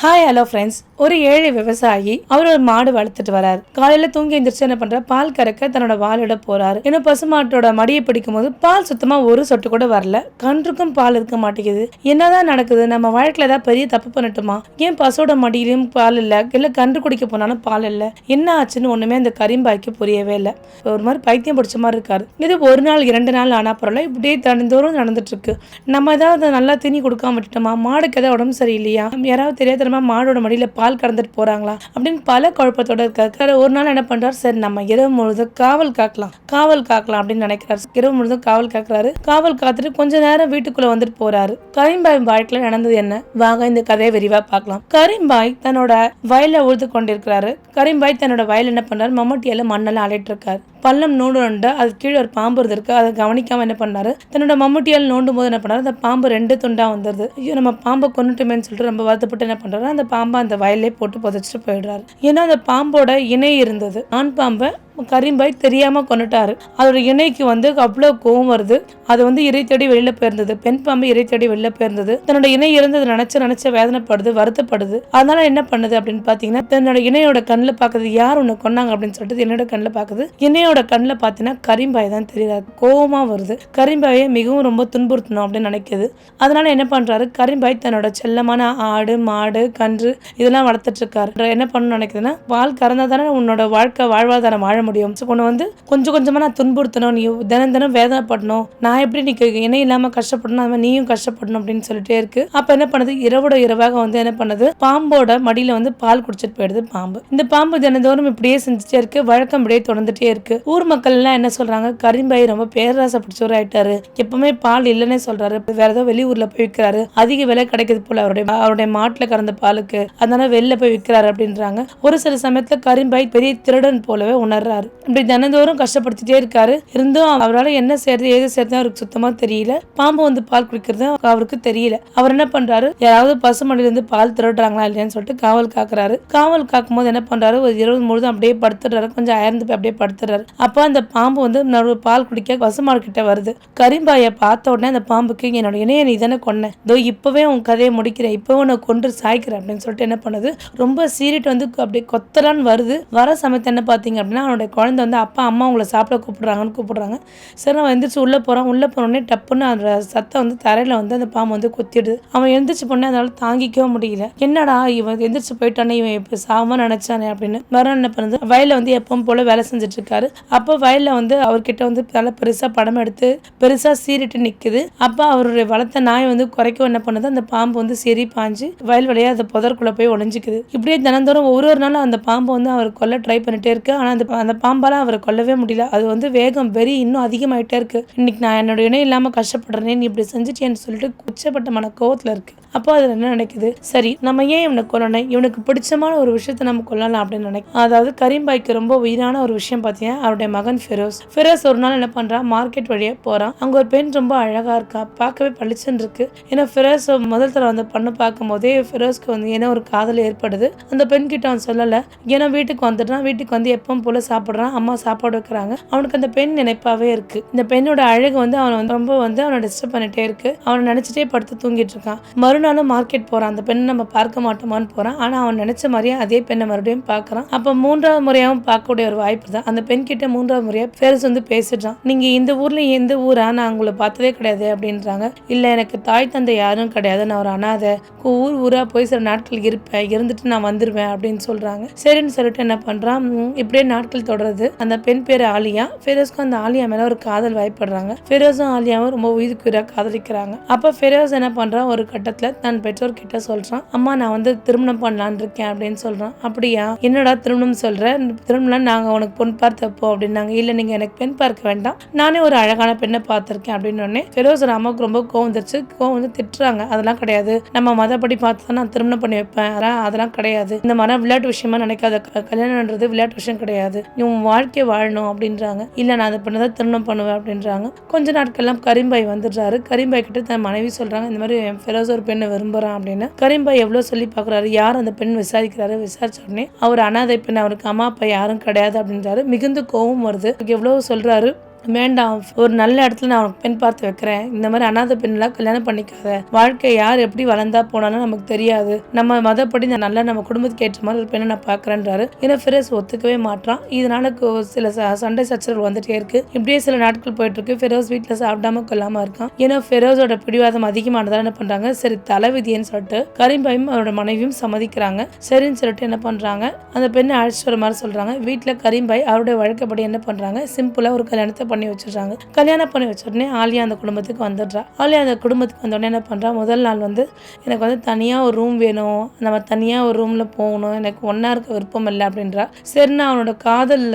Hi hello friends ஒரு ஏழை விவசாயி அவர் ஒரு மாடு வளர்த்துட்டு வரார். காலையில தூங்கி எந்திரிச்சு என்ன பண்ற பால் கறக்க தன்னோட வாளோட போறாரு. ஏன்னா பசுமாட்டோட மடியை பிடிக்கும் போது பால் சுத்தமா ஒரு சொட்டு கூட வரல. கன்றுக்கும் பால் இருக்க மாட்டேங்குது. என்னதான் நடக்குது? நம்ம வாழ்க்கையில ஏதாவது பெரிய தப்பு பண்ணட்டுமா? ஏன் பசுவோட மடியிலும் பால் இல்ல? இல்ல கன்று குடிக்க போனாலும் பால் இல்ல? என்ன ஆச்சுன்னு ஒண்ணுமே அந்த கரிம்பாய்க்கு புரியவே இல்லை. ஒரு மாதிரி பைத்தியம் பிடிச்ச மாதிரி இருக்காரு. இது ஒரு நாள் இரண்டு நாள் ஆனா பரவாயில்ல. இப்படியே தனிந்தோறும் நடந்துட்டு இருக்கு. நம்ம ஏதாவது நல்லா தீனி கொடுக்காம விட்டுட்டோமா? மாடுக்கு ஏதாவது உடம்பு சரியில்லையா? யாராவது தெரியாதனமா மாடோட மடியில் பால் கறந்துட்டு போகிறாங்களா அப்படின்னு பல குழப்பத்தோட இருக்காரு. ஒரு நாள் என்ன பண்ணுறாரு சரி நம்ம இரவு முழுதும் காவல் காக்கலாம். காவல் காக்கலாம் அப்படின்னு நினைக்கிறாரு. இரவு முழுதும் காவல் காக்குறாரு. காவல் காத்துட்டு கொஞ்ச நேரம் வீட்டுக்குள்ளே வந்துட்டு போறாரு. கரீம்பாய் வாழ்க்கையில் நடந்தது என்ன? வாங்க இந்த கதையை விரிவாக பார்க்கலாம். கரீம்பாய் தன்னோட வயலில் உழுது கொண்டிருக்கிறாரு. கரீம்பாய் தன்னோட வயல் என்ன பண்ணுறாரு மம்மட்டியால மண்ணெல்லாம் அலைட்டு இருக்காரு. பள்ளம் நோண்டு அது கீழே ஒரு பாம்பு இருந்திருக்கு. அதை கவனிக்காம என்ன பண்ணாரு? தன்னோட மம்முட்டியால் நோண்டும் போது என்ன பண்ணாரு? அந்த பாம்பு ரெண்டு துண்டா வந்துருது. ஐயோ நம்ம பாம்பை கொண்டுட்டுமேன்னு சொல்லிட்டு ரொம்ப வருத்தப்பட்டு என்ன பண்ணுறாரு அந்த பாம்பை அந்த வயல்லே போட்டு புதைச்சிட்டு போயிடுறாரு. ஏன்னா அந்த பாம்போட இணை இருந்தது. ஆண் பாம்பை கரீம்பாய் தெரியாமல் கொண்டுட்டாரு. அதோட இணைக்கு வந்து அவ்வளோ கோவம் வருது. அது வந்து இறை தேடி வெளியில் போயிருந்தது. பெண் பாம்பு இறை தேடி வெளியில் போயிருந்தது. தன்னோட இணை இருந்தது நினச்ச நினச்ச வேதனைப்படுது வருத்தப்படுது. அதனால என்ன பண்ணுது அப்படின்னு பார்த்தீங்கன்னா தன்னோட இணையோட கண்ணில் பார்க்குது யார் ஒன்று கொன்னாங்க அப்படின்னு சொல்லிட்டு என்னோட கண்ணில் பார்க்குது இணையோட கண்ணில் பார்த்தீங்கன்னா கரீம்பாய் தான் தெரியாது. கோவமாக வருது. கரீம்பாயை மிகவும் ரொம்ப துன்புறுத்தணும் அப்படின்னு நினைக்குது. அதனால என்ன பண்ணுறாரு கரீம்பாய் தன்னோட செல்லமான ஆடு மாடு கன்று இதெல்லாம் வளர்த்துட்டு இருக்காரு. என்ன பண்ணணும்னு நினைக்குதுன்னா பால் கறந்தால் தானே உன்னோட வாழ்க்கை வாழ்வாதாரம் வாழ முடியும். ஸோ உன்னை வந்து கொஞ்சம் கொஞ்சமாக நான் துன்புறுத்தணும். நீ தினம் தினம் வேதனைப்படணும். நான் எப்படி நீ என்ன இல்லாம கஷ்டப்படணும். அது மாதிரி நீயும் கஷ்டப்படணும் அப்படின்னு சொல்லிட்டே இருக்கு. அப்ப என்ன பண்ணுது? இரவோட இரவாக வந்து என்ன பண்ணுது? பாம்போட மடியில் வந்து பால் குடிச்சிட்டு போயிடுது பாம்பு. இந்த பாம்பு தினந்தோறும் இப்படியே செஞ்சுட்டே இருக்கு. வழக்கம் இப்படியே தொடர்ந்துட்டே இருக்கு. ஊர் மக்கள் எல்லாம் என்ன சொல்றாங்க? கரிம்பாய் ரொம்ப பேராசை பிடிச்சவர் ஆயிட்டாரு. எப்பவுமே பால் இல்லைன்னே சொல்றாரு. வேற ஏதோ வெளியூர்ல போய் விற்கிறாரு அதிக விலை கிடைக்குது போல அவருடைய அவருடைய மாட்டுல கறந்த பாலுக்கு. அதனால வெளில போய் விற்கிறாரு அப்படின்றாங்க. ஒரு சில சமயத்துல கரிம்பாய் பெரிய திருடன் போலவே உணர்றாரு. இப்படி தினந்தோறும் கஷ்டப்படுத்திட்டே இருக்காரு. இருந்தும் அவரால் என்ன செய்யறது ஏது செய்யறது அவருக்கு சுத்தமா தெரியல. பாம்பு வந்து பால் குடிக்கிறது அவருக்கு தெரியல. அவர் என்ன பண்றாரு? யாராவது பசுமடியில இருந்து பால் திருடுறாங்களா இல்லையான்னு சொல்லிட்டு காவல் காக்குறாரு. காவல் காக்கும் போது என்ன பண்றாரு? ஒரு இருபது முழுதும் அப்படியே படுத்துடுறாரு. கொஞ்சம் அயர்ந்து போய் அப்படியே படுத்துறாரு அப்போ அந்த பாம்பு வந்து நடு பால் குடிக்க பசுமாடு கிட்ட வருது. கரிம்பாயை பார்த்த உடனே அந்த பாம்புக்கு என்னோட இணைய நீ தானே கொன்னேன் இதோ இப்பவே உன் கதையை முடிக்கிறேன். இப்போ உன்னை கொன்று சாய்க்கிறேன். அப்படின்னு சொல்லிட்டு என்ன பண்ணுது? ரொம்ப சீரிட்டு வந்து அப்படியே கொத்தலான்னு வருது. வர சமயத்தை என்ன பார்த்தீங்க அப்படின்னா அவனுடைய குழந்தை வந்து அப்பா அம்மா உங்களை சாப்பிட கூப்பிடுறாங்கன்னு கூப்பிடுறாங்க. சரி அவன் எந்திரிச்சு உள்ளே போகிறான் உள்ளே போனோடனே டப்புன்னு அந்த சத்தம் வந்து தரையில் வந்து அந்த பாம்பு வந்து கொத்திடுது. அவன் எந்திரிச்சு போனே அதனால தாங்கிக்கவே முடியல. என்னடா இவன் எந்திரிச்சு போயிட்டானே இவன் இப்போ சாம நினச்சானே அப்படின்னு மறுநாள் என்ன பண்ணுது? வயலில் வந்து எப்பவும் போல வேலை செஞ்சுட்டு இருக்காரு அப்போ வயலில் வந்து அவர்கிட்ட வந்து நல்லா பெருசாக படம் எடுத்து பெருசாக சீரிட்டு நிற்குது அப்போ அவருடைய வளர்த்த நாய் வந்து குறைக்கும் என்ன பண்ணுது? அந்த பாம்பு வந்து சரி பாஞ்சு வயல் வழியா அந்த புதற்குள்ளே போய் ஒளிஞ்சிக்குது. இப்படியே தினந்தோறும் ஒரு ஒரு நாளும் அந்த பாம்பு வந்து அவர் கொல்ல ட்ரை பண்ணிட்டே இருக்கு. ஆனால் அந்த அந்த பாம்பால் அவரை கொல்லவே முடியல. அது வந்து வேகம் வெறி இன்னும் அதிகமாயிட்டே இருக்கு. இன்னைக்கு நான் என்னோட இணை இல்லாமல் கஷ்டப்படுறேன் நீ இப்படி செஞ்சுட்டேன்னு சொல்லிட்டு குச்சப்பட்ட மன கோவத்தில் இருக்கு. அப்போ அதில் என்ன நினைக்குது? சரி நம்ம ஏன் இவனை கொல்லணும்? இவனுக்கு பிடிச்சமான ஒரு விஷயத்த நம்ம கொல்லலாம் அப்படின்னு நினைக்கும். அதாவது கரீம்பாய்க்கு ரொம்ப உயிரான ஒரு விஷயம் பார்த்தீங்கன்னா அவருடைய மகன் ஃபெரோஸ். ஃபெரோஸ் ஒரு நாள் என்ன பண்ணுறான் மார்க்கெட் வழியாக போகிறான் அங்கே ஒரு பெண் ரொம்ப அழகாக இருக்கா? பார்க்கவே பளிச்சுன்னு இருக்கு. ஏன்னா ஃபெரோஸ் முதல் தடவை அந்த பொண்ணு பார்க்கும் போதே ஃபெரோஸ்க்கு வந்து ஏன்னா ஒரு காதல் ஏற்படுது. அந்த பெண் கிட்ட அவன் சொல்லலை. ஏன்னா வீட்டுக்கு வந்துட்டான். வீட்டுக்கு வந்து எப்பவும் போல சாப்பிட்றான் அம்மா சாப்பாடு வைக்கிறாங்க. அவனுக்கு அந்த பெண் நினைப்பாவே இருக்கு. இந்த பெண்ணோட அழகு வந்து அவனை வந்து ரொம்ப வந்து அவனை டிஸ்டர்ப் பண்ணிட்டே இருக்கு. அவனை நினைச்சிட்டே படுத்து தூங்கிட்டு இருக்கான். மறுநாளும் மார்க்கெட் போறான். அந்த பெண்ணை நம்ம பார்க்க மாட்டோமான்னு போறான். ஆனா அவன் நினைச்ச மாதிரியே அதே பெண்ணை மறுபடியும் பார்க்கறான். அப்ப மூன்றாவது முறையாகவும் பார்க்கக்கூடிய ஒரு வாய்ப்பு தான். அந்த பெண் கிட்ட மூன்றாவது முறையா ஃபெரோஸ் வந்து பேசிடுறான். நீங்க இந்த ஊர்ல எந்த ஊரா? நான் உங்களை பார்த்ததே கிடையாது அப்படின்றாங்க. இல்ல எனக்கு தாய் தந்தை யாரும் கிடையாது. நான் ஒரு அனாதை. ஊர் ஊரா போய் சில நாட்கள் இருப்பேன். இருந்துட்டு நான் வந்துருவேன் அப்படின்னு சொல்றாங்க. சரின்னு சொல்லிட்டு என்ன பண்றான்? இப்படியே நாட்கள் தொடருது அந்த பெண் பேரு ஆலியா. ஃபெரோஸ்க்கு அந்த ஆலியா மேல ஒரு காதல் வாய்ப்படுறாங்க. ஃபெரோஸும் ஆலியாவும் ரொம்ப உயிருக்கு காதலிக்கிறாங்க. அப்ப ஃபெரோஸ் என்ன பண்றான்? ஒரு கட்டத்துல தன் பெற்றோர் கிட்ட சொல்றான். அம்மா நான் வந்து திருமணம் பண்ணலான்னு இருக்கேன் அப்படின்னு சொல்றான். அப்படியா? என்னடா திருமணம் சொல்ற? திருமணம் நாங்க உனக்கு பொண்ணு பார்த்தப்போ அப்படின்னாங்க. இல்ல நீங்க எனக்கு பெண் பார்க்க வேண்டாம். நானே ஒரு அழகான பெண்ணை பார்த்திருக்கேன் அப்படின்னு உடனே ஃபெரோஸ் ராமாவுக்கு ரொம்ப கோவம் வந்துருச்சு. கோவம் வந்து திட்டுறாங்க. அதெல்லாம் கிடையாது. நம்ம மதப்படி பார்த்து தான் நான் திருமணம் பண்ணி வைப்பேன். அதெல்லாம் அதெல்லாம் கிடையாது. இந்த மாதிரி விளையாட்டு விஷயமா நினைக்காத. க- கல்யாணம்ன்றது விளையாட்டு விஷயம் கிடையாது. நீ உன் வாழ்க்கையை வாழணும் அப்படின்றாங்க. இல்லை நான் அதை பண்ணதான் திருமணம் பண்ணுவேன் அப்படின்றாங்க. கொஞ்ச நாட்கள்லாம் கரிம்பாய் வந்துடுறாரு. கரிம்பாய் கிட்ட தன் மனைவி சொல்றாங்க இந்த மாதிரி என் ஃபெரோஸ் ஒரு பெண்ணை விரும்புறான் அப்படின்னு. கரிம்பாய் எவ்வளோ சொல்லி பார்க்குறாரு யார் அந்த பெண் விசாரிக்கிறாரு? விசாரிச்ச உடனே அவர் அனாதை பெண் அவருக்கு அம்மா அப்பா யாரும் கிடையாது அப்படின்றாரு. மிகுந்த கோவம் வருது. எவ்வளோ சொல்கிறாரு சொல்றாரு வேண்டாம் ஒரு நல்ல இடத்துல நான் உனக்கு பெண் பார்த்து வைக்கிறேன். இந்த மாதிரி அனாதை பெண்ணெல்லாம் கல்யாணம் பண்ணிக்காத. வாழ்க்கை யார் எப்படி வளர்ந்தா போனாலும் நமக்கு தெரியாது. நம்ம மதப்படி நான் நல்லா நம்ம குடும்பத்துக்கு ஏற்ற மாதிரி ஒரு பெண்ணை நான் பார்க்குறேன்றாரு. ஏன்னா ஃபிரஸ் ஒத்துக்கவே மாட்டான் இதனால சில ச- சண்டை சச்சரவு வந்துட்டே இருக்கு. இப்படியே சில நாட்கள் போயிட்டு இருக்கு. ஃபெரோஸ் வீட்டில் சாப்பிடாம கொல்லாம இருக்கான். ஏன்னா ஃபெரோஸோட பிடிவாதம் அதிகமானதால என்ன பண்றாங்க? சரி தலைவிதின்னு சொல்லிட்டு கரீம்பாயும் அவரோட மனைவியும் சம்மதிக்கிறாங்க. சரின்னு சொல்லிட்டு என்ன பண்றாங்க? அந்த பெண்ணை அழைச்சிட்டு வர மாதிரி சொல்றாங்க. வீட்டில் கரீம்பாய் அவருடைய வழக்கப்படி என்ன பண்றாங்க? சிம்பிளா ஒரு கல்யாணத்தை பண்ணி வச்சிடுறாங்க. கல்யாணம் பண்ணி வச்ச உடனே ஆலியா அந்த குடும்பத்துக்கு வந்துடுறா. ஆலியா அந்த குடும்பத்துக்கு வந்த உடனே என்ன பண்ணுறா முதல் நாள் வந்து எனக்கு வந்து தனியாக ஒரு ரூம் வேணும். நம்ம தனியாக ஒரு ரூமில் போகணும். எனக்கு ஒன்றா இருக்க விருப்பம் இல்லை அப்படின்றா. சரின்னு அவனோட காதல்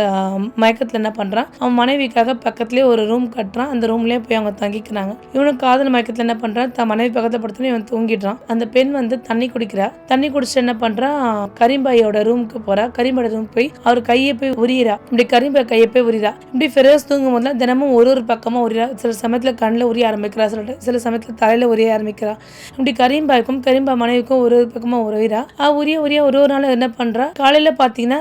மயக்கத்தில் என்ன பண்ணுறான் அவன் மனைவிக்காக பக்கத்துலேயே ஒரு ரூம் கட்டுறான். அந்த ரூம்லேயே போய் அவங்க தங்கிக்கிறாங்க. இவனும் காதல் மயக்கத்தில் என்ன பண்ணுறான் தன் மனைவி பக்கத்தை படுத்துன்னு இவன் தூங்கிடுறான். அந்த பெண் வந்து தண்ணி குடிக்கிறா. தண்ணி குடிச்சிட்டு என்ன பண்ணுறான் கரிம்பாயோட ரூமுக்கு போகிறா கரிம்பாயோட ரூம் போய் அவர் கையை போய் உரியிறா. இப்படி கரிம்பாய் கையை போய் உரிறா இப்படி ஃபெரோஸ் தூங்கும் போது போதுலாம் தினமும் ஒரு ஒரு பக்கமாக உரிறா சில சமயத்தில் கண்ணில் உரிய ஆரம்பிக்கிறா சில சில சமயத்தில் தலையில் உரிய ஆரம்பிக்கிறா. இப்படி கரீம்பாய்க்கும் கரீம்பா மனைவிக்கும் ஒரு ஒரு பக்கமாக உறவிடா அவ உரிய உரிய ஒரு ஒரு நாள் என்ன பண்ணுறா காலையில் பார்த்தீங்கன்னா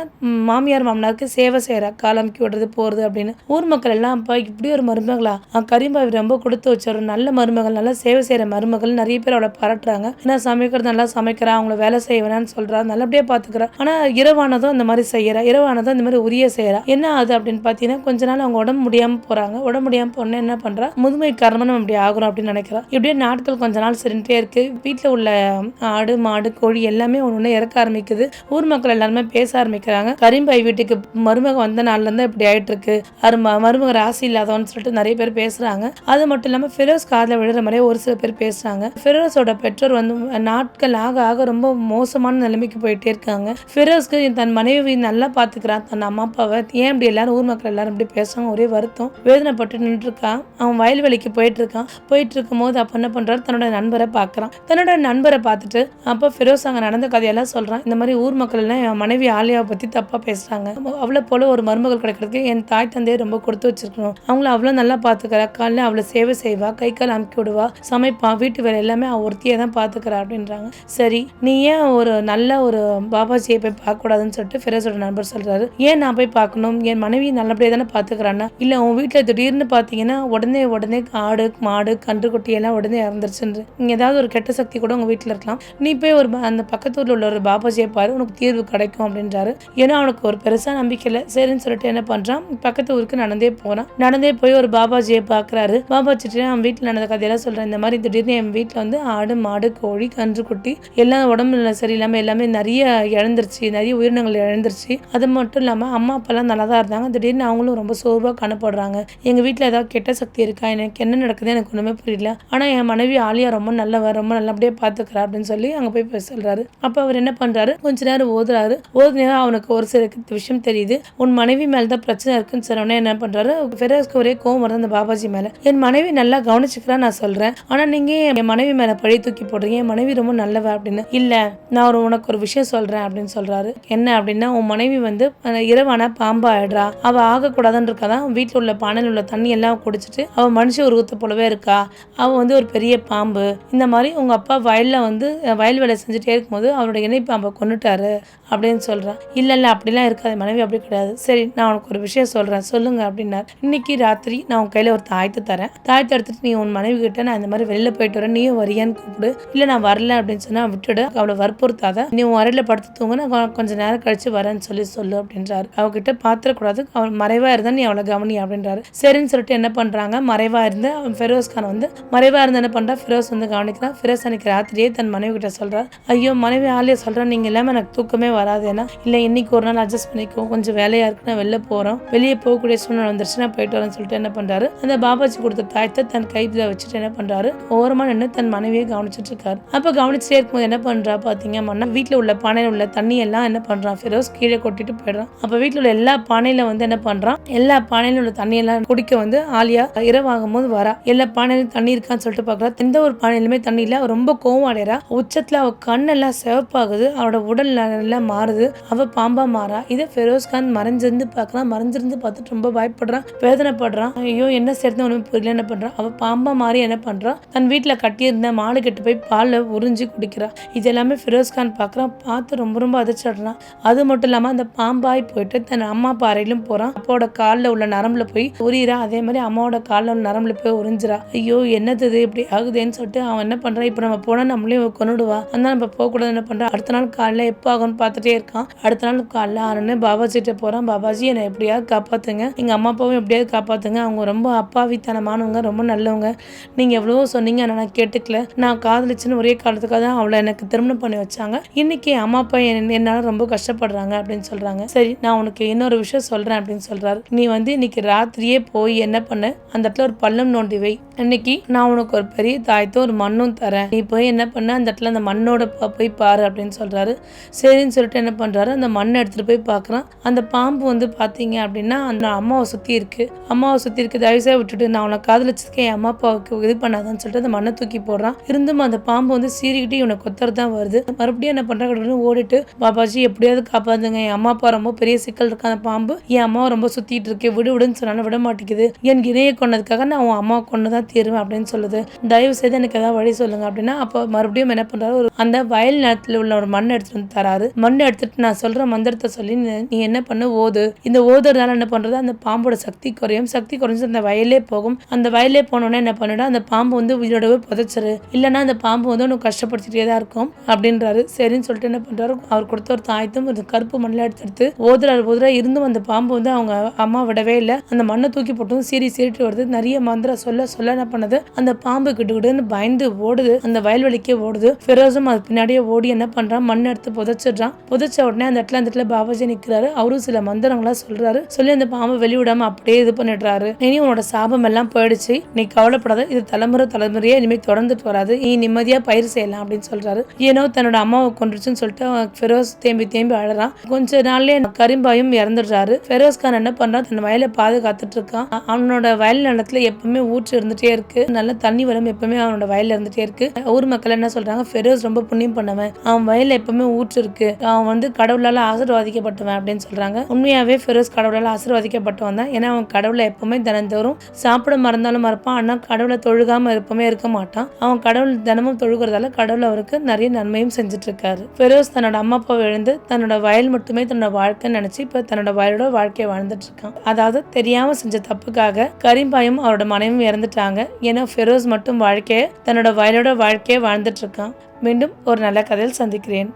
மாமியார் மாமனாருக்கு சேவை செய்கிறா காலம்க்கி விடுறது போகிறது அப்படின்னு. ஊர் மக்கள் எல்லாம் அப்பா இப்படி ஒரு மருமகளா? கரீம்பாய் ரொம்ப கொடுத்து வச்ச நல்ல மருமகள் நல்லா சேவை செய்கிற மருமகள் நிறைய பேர் அவளை பாராட்டுறாங்க. ஏன்னா சமைக்கிறது நல்லா சமைக்கிறா அவங்கள வேலை செய்ய சொல்கிறா நல்லபடியாக பார்த்துக்கிறா ஆனால் இரவானதும் அந்த மாதிரி செய்கிறா இரவானதும் இந்த மாதிரி உரிய செய்கிறா என்ன ஆகுது அப்படின்னு பார்த்தீங்கன்னா கொஞ்ச நாள் அவங்க உடம்பு முடியாமல் முடியாமல் போறாங்க. உடம்பு முடியாமல் பொண்ணு என்ன பண்றா? முதுமை காரணமாக நம்ம இப்படி ஆகிறோம் அப்படின்னு நினைக்கிறா. இப்படியே நாட்கள் கொஞ்ச நாள் சரின்ட்டே இருக்கு. வீட்டில் உள்ள ஆடு மாடு கோழி எல்லாமே ஒன்று ஒன்று இறக்க ஆரம்பிக்குது. ஊர் மக்கள் எல்லாருமே பேச ஆரம்பிக்கிறாங்க. கரீம்பாய் வீட்டுக்கு மருமக வந்த நாள்ல இருந்து இப்படி ஆயிட்டு இருக்கு. அது மருமக ராசி இல்லாதவன்னு சொல்லிட்டு நிறைய பேர் பேசுறாங்க. அது மட்டும் இல்லாமல் ஃபெரோஸ் காதில் விழுற மாதிரியே ஒரு சில பேர் பேசுறாங்க. ஃபெரோஸோட பெற்றோர் வந்து நாட்கள் ஆக ஆக ரொம்ப மோசமான நிலைமைக்கு போயிட்டே இருக்காங்க. ஃபெரோஸ்க்கு தன் மனைவி நல்லா பார்த்துக்கிறான் தன் அம்மா அப்பாவை ஏன் இப்படி எல்லாரும் ஊர் மக்கள் எல்லாரும் இப்படி பேசுறாங்க? ஒரே வருத்தம். வேதனைப்பட்டு நின்று இருக்கான் அவன் வயல்வெளிக்கு போயிட்டு இருக்கான் போயிட்டு இருக்கும் போது அப்ப என்ன பண்றாரு? தன்னோட நண்பரை பார்க்கறான். தன்னோட நண்பரை பார்த்துட்டு அப்ப ஃபெரோஸ் அங்க நடந்த கதையெல்லாம் சொல்றான். இந்த மாதிரி ஊர் மக்கள் எல்லாம் என் மனைவி ஆலியாவை பத்தி தப்பா பேசுறாங்க. அவளை போல ஒரு மருமகள் கிடைக்கிறதுக்கு என் தாய் தந்தையை ரொம்ப கொடுத்து வச்சிருக்கணும். அவங்கள அவ்வளோ நல்லா பாத்துக்கிறா. காலைல அவளை சேவை செய்வா. கை கால் அமுக்கி விடுவா. சமைப்பா. வீட்டு வேலை எல்லாமே அவ ஒருத்தியே தான் பாத்துக்கிறா அப்படின்றாங்க. சரி நீ ஏன் ஒரு நல்ல ஒரு பாபாஜியை போய் பார்க்க கூடாதுன்னு சொல்லிட்டு ஃபெரோஸோட நண்பர் சொல்றாரு. ஏன் நான் போய் பார்க்கணும்? என் மனைவி நல்லபடியாக தானே பாத்துக்கிறான்னா? இல்ல உன் வீட்டில் திடீர்னு பார்த்தீங்கன்னா உடனே உடனே ஆடு மாடு கன்றுக்குட்டி எல்லாம் உடனே இறந்துருச்சுன்று இங்கே ஏதாவது ஒரு கெட்ட சக்தி கூட உங்கள் வீட்டில் இருக்கலாம். நீ போய் ஒரு அந்த பக்கத்து உள்ள ஒரு பாபாஜியை பாரு உனக்கு தீர்வு கிடைக்கும் அப்படின்றாரு. ஏன்னா அவனுக்கு ஒரு பெருசாக நம்பிக்கை இல்லை. சரின்னு சொல்லிட்டு என்ன பண்ணுறான் பக்கத்து ஊருக்கு நடந்தே போகிறான் நடந்தே போய் ஒரு பாபாஜியை பார்க்குறாரு பாபாஜிட்டு அவன் வீட்டில் நடந்த கதையெல்லாம் சொல்கிறேன் இந்த மாதிரி திடீர்னு என் வீட்டில் வந்து ஆடு மாடு கோழி கன்றுக்குட்டி எல்லாம் உடம்புல சரியில்லாமல் எல்லாமே நிறைய இழந்துருச்சு. நிறைய உயிரினங்கள் இழந்துருச்சு. அது மட்டும் இல்லாமல் அம்மா அப்பாலாம் நல்லா தான் இருந்தாங்க. திடீர்னு அவங்களும் ரொம்ப சோர்வாக காணப்படும் காணப்படுறாங்க எங்கள் வீட்டில் ஏதாவது கெட்ட சக்தி இருக்கா? எனக்கு என்ன நடக்குது? எனக்கு ஒன்றுமே புரியல. ஆனால் என் மனைவி ஆலியா ரொம்ப நல்லவர் ரொம்ப நல்லபடியா பார்த்துக்கிறா அப்படின்னு சொல்லி அங்க போய் போய் சொல்றாரு. அப்ப அவர் என்ன பண்றாரு? கொஞ்ச நேரம் ஓதுறாரு. ஓதுனா அவனுக்கு ஒரு சில விஷயம் தெரியுது. உன் மனைவி மேல தான் பிரச்சனை இருக்குன்னு சொன்னோடனே என்ன பண்றாரு? ஃபெரோஸ்க்கு ஒரே கோவம் வருது அந்த பாபாஜி மேல. என் மனைவி நல்லா கவனிச்சுக்கிறா நான் சொல்றேன். ஆனா நீங்க ஏன் என் மனைவி மேல பழி தூக்கி போடுறீங்க? என் மனைவி ரொம்ப நல்லவ அப்படின்னு. இல்ல நான் ஒரு உனக்கு ஒரு விஷயம் சொல்றேன் அப்படின்னு சொல்றாரு. என்ன அப்படின்னா உன் மனைவி வந்து இரவான பாம்பா ஆயிடுறா. அவ ஆகக்கூடாதுன்னு இருக்காதான் வீட்டில் உள்ள உள்ள பானையில் உள்ள தண்ணி எல்லாம் குடிச்சிட்டு அவ மனுஷ உருவத்தை போலவே இருக்கா? அவள் வந்து ஒரு பெரிய பாம்பு. இந்த மாதிரி உங்கள் அப்பா வயலில் வந்து வயல் வேலை செஞ்சுட்டே இருக்கும்போது அவரோட இணை பாம்பை கொண்டுட்டாரு அப்படின்னு சொல்கிறான் இல்லை இல்லை அப்படிலாம் இருக்காது. மனைவி அப்படி கிடையாது. சரி நான் உனக்கு ஒரு விஷயம் சொல்கிறேன் சொல்லுங்க அப்படின்னார். இன்னைக்கு ராத்திரி நான் உன் கையில் ஒரு தாயத்தை தரேன். தாயத்தை எடுத்துட்டு நீ உன் மனைவி கிட்ட நான் இந்த மாதிரி வெளியில் போயிட்டு வரேன். நீயும் வரியான்னு கூப்பிடு. இல்லை நான் வரல அப்படின்னு சொன்னால் விட்டுடு. அவளை வற்புறுத்தாத. நீ உன் வரையில் படுத்து தூங்க நான் கொஞ்சம் நேரம் கழிச்சு வரேன்னு சொல்லி சொல்லு அப்படின்றாரு. அவகிட்ட பார்த்துடக்கூடாது அவள் மறைவா இருந்தா நீ அவளை கவனி அப்படின்றாரு. சரின்னு சொல்லிட்டு என்ன பண்றாங்க? மறைவா இருந்து ஃபெரோஸ் கான் வந்து மறைவாக இருந்து என்ன பண்ணுறா ஃபெரோஸ் வந்து கவனிக்கிறான். ஃபெரோஸ் அன்னைக்கு ராத்திரியே தன் மனைவி கிட்ட சொல்கிறார் ஐயோ மனைவி ஆலியா சொல்கிறேன் நீங்கள் இல்லாம எனக்கு தூக்கமே வராது. ஏன்னா இல்லை இன்னைக்கு ஒரு நாள் அட்ஜஸ்ட் பண்ணிக்கோ. கொஞ்சம் வேலையா இருக்கு. நான் வெளில போறோம். வெளியே போகக்கூடிய சூழ்நிலை வந்துருச்சு. நான் போயிட்டு வரேன்னு சொல்லிட்டு என்ன பண்றாரு? அந்த பாபாஜி கொடுத்த தாயத்தை தன் கைப்பில் வச்சுட்டு என்ன பண்றாரு? ஓரமாக நின்று தன் மனைவியை கவனிச்சிட்டு இருக்காரு. அப்போ கவனிச்சுட்டே இருக்கும்போது என்ன பண்றா? பார்த்தீங்க அப்படின்னா வீட்டில் உள்ள பானையில் உள்ள தண்ணி எல்லாம் என்ன பண்றான்? ஃபெரோஸ் கீழே கொட்டிட்டு போயிடுறான். அப்போ வீட்டில் உள்ள எல்லா பானையில வந்து என்ன பண்ணுறான் எல்லா பானையில உள்ள தண்ணியெல்லாம் குடிக்க வந்து ஆலியா இரவாகும் போது வரா. எல்லா பானையிலும் தண்ணி இருக்கான்னு சொல்லிட்டு பார்க்குறா எந்த ஒரு பானையிலுமே தண்ணி இல்லை. ரொம்ப கோவம் அடைறா. உச்சத்தில் அவள் கண்ணெல்லாம் சிவப்பாகுது. அவளோட உடல் எல்லாம் மாறுது. அவள் பாம்பா மாறா. இதை ஃபெரோஸ்கான் மறைஞ்சிருந்து பார்க்கறான் மறைஞ்சிருந்து பார்த்துட்டு ரொம்ப பயப்படுறான் வேதனைப்படுறான் ஐயோ என்ன சேர்த்து ஒன்றும் புரியல. என்ன பண்ணுறான் அவள் பாம்பா மாறி என்ன பண்ணுறான் தன் வீட்டில் கட்டியிருந்த மாடு கெட்டு போய் பாலில் உறிஞ்சி குடிக்கிறா. இது எல்லாமே ஃபிரோஸ்கான் பார்க்குறான் பார்த்து ரொம்ப ரொம்ப அதிர்ச்சிடுறான் அது மட்டும் இல்லாமல் அந்த பாம்பாய் போயிட்டு தன் அம்மா பாறையிலும் போகிறான் அப்போட காலில் உள்ள நரம்புல போய் உரியறா அதே மாதிரி அம்மாவோட காலில் நரம்புல போய் உறிஞ்சிரா ஐயோ என்னது இப்படி ஆகுதுன்னு சொல்லிட்டு அவன் என்ன பண்றான் இப்போ நம்ம போனா நம்மளே கொண்டுடுவா அதனால நம்ம போகக்கூடாது என்ன பண்ணுறான் அடுத்த நாள் காலைல எப்போ ஆகும்னு பார்த்துட்டே இருக்கான். அடுத்த நாள் காலைல ஆனோடனே பாபாஜிட்ட போறான். பாபாஜி என்னை எப்படியாவது காப்பாத்துங்க. எங்க அம்மா அப்பாவும் எப்படியாவது காப்பாத்துங்க. அவங்க ரொம்ப அப்பாவித்தனமானவங்க ரொம்ப நல்லவங்க. நீங்க எவ்வளவோ சொன்னீங்க. ஆனால் நான் கேட்டுக்கல. நான் காதலிச்சுன்னு ஒரே காலத்துக்காக தான் அவளை எனக்கு திருமணம் பண்ணி வச்சாங்க. இன்னைக்கு அம்மா அப்பா என்- என்னால ரொம்ப கஷ்டப்படுறாங்க அப்படின்னு சொல்றாங்க. சரி நான் உனக்கு இன்னொரு விஷயம் சொல்றேன் அப்படின்னு சொல்றாரு. நீ வந்து இன்னைக்கு ராத்திரியே போய் என்ன பண்ண? அந்த இடத்துல ஒரு பள்ளம் நோண்டி வை. இன்னைக்கு நான் உனக்கு ஒரு பெரிய தாயத்தும் ஒரு மண்ணும் தரேன். நீ போய் என்ன பண்ண? அந்த இடத்துல அந்த மண்ணோட போய் பாரு அப்படின்னு சொல்றாரு. சரின்னு சொல்லிட்டு என்ன பண்றாரு? அந்த மண்ணை எடுத்துட்டு போய் பார்க்குறான் அந்த பாம்பு வந்து பார்த்தீங்க அப்படின்னா அந்த அம்மாவை சுற்றி இருக்கு. அம்மாவை சுற்றி இருக்கு. தயவுசெய்து விட்டுட்டு நான் உனக்கு காதலிச்சிருக்கேன் என் அம்மா அப்பாவுக்கு இது பண்ணாதான்னு சொல்லிட்டு அந்த மண்ணை தூக்கி போடுறான். இருந்தும் அந்த பாம்பு வந்து சீறிக்கிட்டு இவனை கொத்தர் தான் வருது. மறுபடியும் என்ன பண்ணுறாங்க ஓடிட்டு பாபாஜி எப்படியாவது காப்பாத்துங்க. என் அம்மா அப்பா ரொம்ப பெரிய சிக்கல் இருக்கு அந்த பாம்பு. என் அம்மாவை ரொம்ப சுற்றிட்டு இருக்கு. விடு விடுன்னு சொன்னாலும் விட மாட்டேங்குது. என் இணைய கொண்டதுக்காக நான் உன் அம்மா கொண்டு தான் தீருவேன் அப்படின்னு சொல்லுது. தயவு செய்து எனக்கு ஏதாவது வழி சொல்லுங்க அப்படின்னா அப்போ மறுபடியும் என்ன பண்றாரு? ஒரு அந்த வயல் நிலத்தில் உள்ள ஒரு மண் எடுத்துட்டு வந்து தராரு. மண் எடுத்துட்டு நான் சொல்ற மந்திரத்தை சொல்லி நீ- என்ன பண்ணு? ஓது. இந்த ஓதுறதால என்ன பண்றது? அந்த பாம்போட சக்தி குறையும். சக்தி குறைஞ்சு அந்த வயலே போகும். அந்த வயலே போனோடனே என்ன பண்ணிடும் அந்த பாம்பு வந்து உயிரோடவே புதைச்சிரு. இல்லைன்னா அந்த பாம்பு வந்து உனக்கு கஷ்டப்படுத்திட்டே தான் இருக்கும் அப்படின்றாரு. சரின்னு சொல்லிட்டு என்ன பண்றாரு? அவர் கொடுத்த ஒரு தாயத்தும் ஒரு கருப்பு மண்ணில் எடுத்து எடுத்து ஓதுறாரு ஓதுறா இருந்தும் அந்த பாம்பு வந்து அவங்க அம்மா விடவே இல்லை. அந்த மண்ணை தூக்கி போட்டும் சீறி சீறிட்டு வருது. நிறைய மந்திரம் சொல்ல சொல்ல என்ன பண்ணுது? அந்த பாம்பு கிட்டுக்கிட்டுன்னு பயந்து ஓடுது. அந்த வயல்வெளிக்கே ஓடுது. ஃபெரோஸும் அது பின்னாடியே ஓடி என்ன பண்றான்? மண் எடுத்து புதைச்சிடுறான். புதைச்ச உடனே அந்த இடத்துல அந்த இடத்துல பாபாஜி நிக்கிறாரு. அவரும் சில மந்திரங்களா சொல்றாரு. சொல்லி அந்த பாம்பை வெளிவிடாம அப்படியே இது பண்ணிடுறாரு. இனி உன்னோட சாபம் எல்லாம் போயிடுச்சு. நீ கவலைப்படாத. இது தலைமுறை தலைமுறையே இனிமே தொடர்ந்துட்டு வராது. நீ நிம்மதியா பயிர் செய்யலாம் அப்படின்னு சொல்றாரு. ஏனோ தன்னோட அம்மாவை கொண்டுருச்சுன்னு சொல்லிட்டு ஃபெரோஸ் தேம்பி தேம்பி அழறான். கொஞ்ச நாள்லயே கரிம்பாயும் இறந்துடுறாரு. ஃபெரோஸ் கான் என்ன பண்றான்? தன் வயலை பாதுகாத்துட்டு இருக்கான் அவனோட வயல் நிலத்துல எப்பவுமே ஊற்று இருந்துட்டே இருக்கு. நல்ல தண்ணி வரும் எப்பவுமே அவனோட வயல்ல இருந்துட்டே இருக்கு. ஊர் மக்கள் என்ன சொல்றாங்க? ஃபெரோஸ் ரொம்ப புண்ணியம் பண்ணவன். அவன் வயல்ல எப்பவுமே ஊற்று இருக்கு. அவன் வந்து கடவுளால ஆசீர்வாதிக்கப்பட்டவன் அப்படின்னு சொல்றாங்க. உண்மையாவே ஃபெரோஸ் கடவுளால ஆசீர்வாதிக்கப்பட்டவன் தான் ஏன்னா அவன் கடவுளை எப்பவுமே தினந்தோறும் சாப்பிட மறந்தாலும் மறப்பான். ஆனா கடவுளை தொழுகாம எப்பவுமே இருக்க மாட்டான். அவன் கடவுள் தினமும் தொழுகிறதால கடவுள் அவருக்கு நிறைய நன்மையும் செஞ்சுட்டு இருக்காரு ஃபெரோஸ் தன்னோட அம்மா அப்பாவை எழுந்து தன்னோட வயல் மட்டுமே தன்னோட வாழ்க்கைன்னு நினைச்சு இப்ப தன்னோட வயலோட வாழ்க்கையை வாழ்ந்துட்டு இருக்கான் அதாவது தெரியாம செஞ்ச தப்புக்காக கரீம்பாயும் அவரோட மனைவியும் இறந்துட்டாங்க. ஏன்னா ஃபெரோஸ் மட்டும் வாழ்க்கையை தன்னோட வயலோட வாழ்க்கையை வாழ்ந்துட்டு இருக்கான். மீண்டும் ஒரு நல்ல கதையில் சந்திக்கிறேன்.